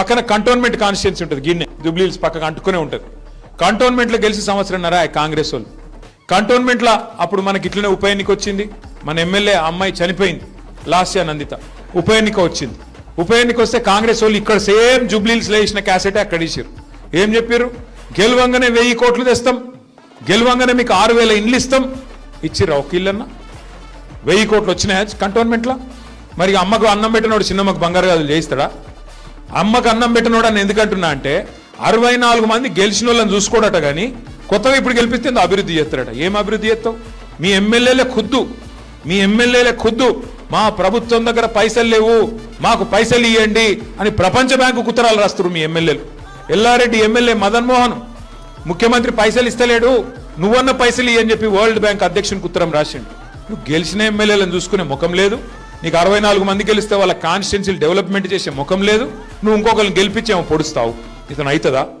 పక్కన cantonment constituency ఉంటుంది గిన్నె. జుబ్లీల్స్ పక్కన అంటుకునే ఉంటుంది. కంటోన్మెంట్లో గెలిచి సంవత్సరంన్నర ఆ కాంగ్రెస్ వాళ్ళు. కంటోన్మెంట్లో అప్పుడు మనకి ఇట్లనే ఉప ఎన్నిక వచ్చింది. మన ఎమ్మెల్యే అమ్మాయి చనిపోయింది. లాస్యా నందిత. ఉప ఎన్నిక వచ్చింది. ఉప ఎన్నిక వస్తే కాంగ్రెస్ వాళ్ళు ఇక్కడ సేమ్ జూబ్లీహిల్స్ వేసిన క్యాసెటే అక్కడ ఇచ్చారు. ఏం చెప్పారు గెలువంగానే వెయ్యి కోట్లు తెస్తాం. గెలువంగానే మీకు ఆరు వేల ఇండ్లు ఇస్తాం. ఇచ్చిర్రా ఒక ఇల్లన్నా? వెయ్యి కోట్లు వచ్చినాయా? కంటోన్మెంట్లో? మరి అమ్మకు అన్నం పెట్టినోడు చిన్నమ్మకు బంగారు గాజులు చేయిస్తాడా? అమ్మకు అన్నం పెట్టినోడని అని ఎందుకంటున్నా అంటే అరవై నాలుగు మంది గెలిచిన వాళ్ళని చూసుకోడట కానీ కొత్తగా ఇప్పుడు గెలిపిస్తే అభివృద్ధి చేస్తాడట ఏం అభివృద్ధి చేస్తావు? మీ ఎమ్మెల్యేలే ఖుద్దు. మీ ఎమ్మెల్యేలే ఖుద్దు. మా ప్రభుత్వం దగ్గర పైసలు లేవు. మాకు పైసలు ఇవ్వండి అని ప్రపంచ బ్యాంకు ఉత్తరాలు రాస్తారు మీ ఎమ్మెల్యేలు. ఎల్లారెడ్డి ఎమ్మెల్యే మదన్ మోహన్ ముఖ్యమంత్రి పైసలు ఇస్తలేడు. నువ్వన్న పైసలు ఇవ్వని చెప్పి వరల్డ్ బ్యాంక్ అధ్యక్షునికి ఉత్తరం రాసిండు. నువ్వు గెలిచిన ఎమ్మెల్యేలను చూసుకునే ముఖం లేదు. నీకు అరవై నాలుగు మంది గెలిస్తే వాళ్ళ కాన్స్టిట్యున్సీలు డెవలప్మెంట్ చేసే ముఖం లేదు. నువ్వు ఇంకొకరిని గెలిపించేమో పొడుస్తావు. ఇతను అవుతుందా